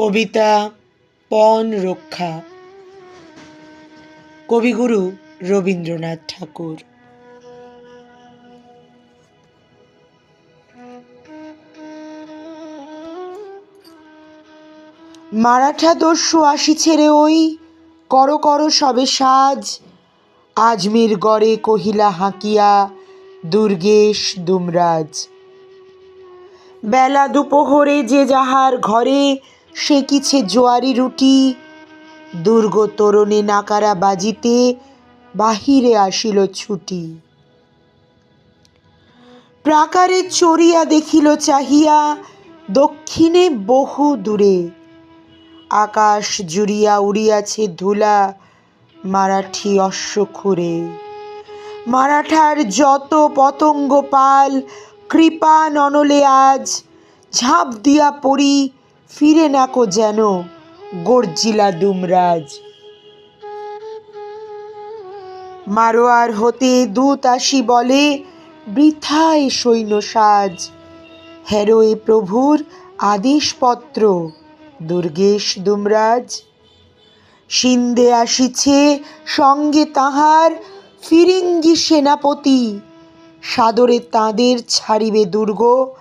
কবিতা পণ রক্ষা। কবিগুরু রবীন্দ্রনাথ ঠাকুর। মারাঠা দস্যু আসিছে ছেড়ে ওই, কর কর সবে সাজ। আজমির গড়ে কহিলা হাঁকিয়া, দুর্গেশ দুমরাজ। বেলা দুপোহরে যে যাহার ঘরে সেকিছে জোয়ারি রুটি। দুর্গ তোরণে নাকারা বাজিতে বাহিরে আসিল ছুটি। প্রাকারে চড়িয়া দেখিল চাহিয়া দক্ষিণে বহু দূরে। আকাশ জুড়িয়া উড়িয়াছে ধুলা মারাঠি অশ্বক্ষুরে মারাঠার যত পতঙ্গ পাল, কৃপা ননলে আজ ঝাঁপ দিয়া পড়ি ফিরে নাকো যেন, গর্জিলা দুমরাজ। মারোয়ার হতে দূত আসি বলে, বৃথায় সৈন্য সাজ। হেরোয়ে প্রভুর আদেশপত্র, দুর্গেশ দুমরাজ। সিন্ধে আসিছে, সঙ্গে তাহার ফিরিঙ্গি সেনাপতি। সাদরে তাঁদের ছাড়িবে দুর্গ,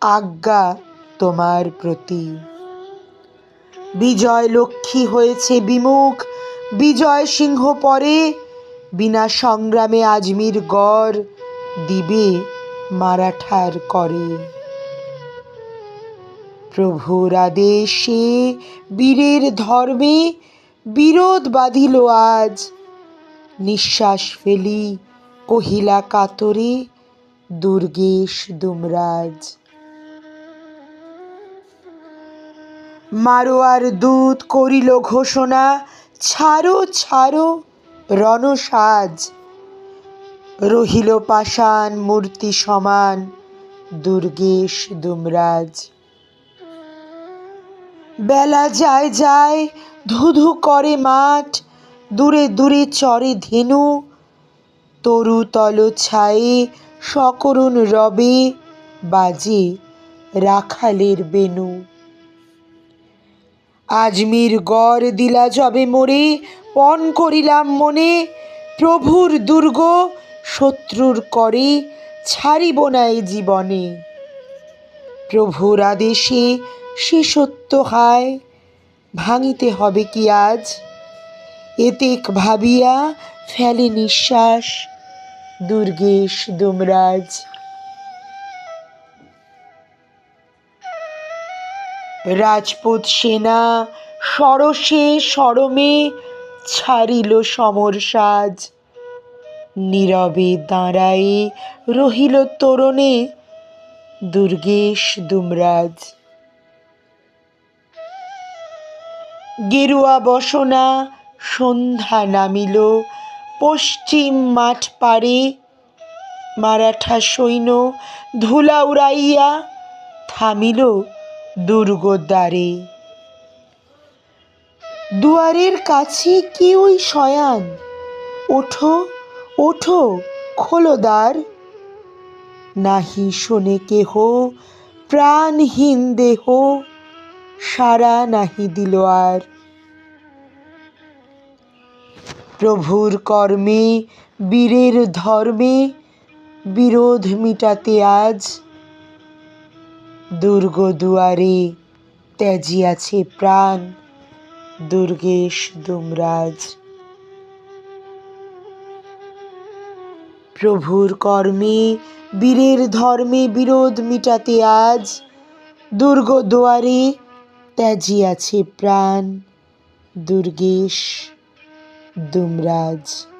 আজ্ঞা তোমার প্রতি। বিজয় লক্ষ্মী হয়েছে বিমুখ, বিজয় সিংহ পরে বিনা সংগ্রামে আজমির গড় দিবে মারাঠার করে। প্রভুর আদেশে বীরের ধর্মে বিরোধ বাঁধিল আজ। নিঃশ্বাস ফেলি কহিলা কাতরে, দুর্গেশ দুমরাজ। মারোয়ার দূত করিল ঘোষণা, ছাড়ো ছাড়ো রণসাজ রহিল পাষাণ মূর্তি সমান, দুর্গেশ দুমরাজ। বেলা যায় যায়, ধুধু করে মাঠ, দূরে দূরে চরে ধেনু। তরু তল ছায়ে সকরুণ রবে, বাজে রাখালের বেনু। আজমির গড় দিলা যবে মোরে, পণ করিলাম মনে। প্রভুর দুর্গ শত্রুর করে, ছাড়িব না এ জীবনে। প্রভুর আদেশে সে সত্য হায়, ভাঙিতে হবে কি আজ? এতেক ভাবিয়া ফেলে নিঃশ্বাস, দুর্গেশ দুমরাজ। রাজপুত সেনা সরসে সরমে ছাড়িল সমর সাজ। নীরবে দাঁড়ায়ে রহিল তোরণে দুর্গেশ দুমরাজ। গেরুয়া বসনা সন্ধ্যা নামিল, পশ্চিম মাঠ পারে মারাঠা সৈন্য ধুলা উড়াইয়া থামিল। দুর্গ দ্বারে দুয়ারের কাছে কি ওই শয়ান। ওঠো ওঠো খোলো দ্বার নাহি শোনে কেহ, প্রাণহীন দেহ। সারা নাহি দিল আর। প্রভুর কর্মে, বীরের ধর্মে বিরোধ মিটাতে আজ দুর্গ দুয়ারে ত্যাজিয়াছে প্রাণ, দুর্গেশ দুমরাজ। প্রভুর কর্মে, বীরের ধর্মে বিরোধ মিটাতে আজ দুর্গ দুয়ারে ত্যাজিয়াছে প্রাণ, দুর্গেশ দুমরাজ।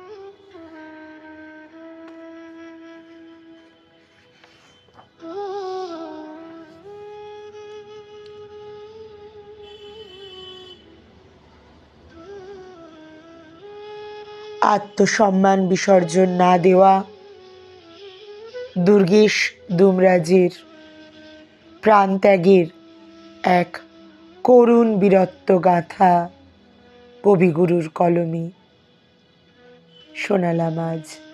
আত্মসম্মান বিসর্জন না দেওয়া। দুর্গেশ দুমরাজের প্রাণত্যাগের এক করুণ বীরত্ব গাথা কবিগুরুর কলমে। শোনালাম আজ।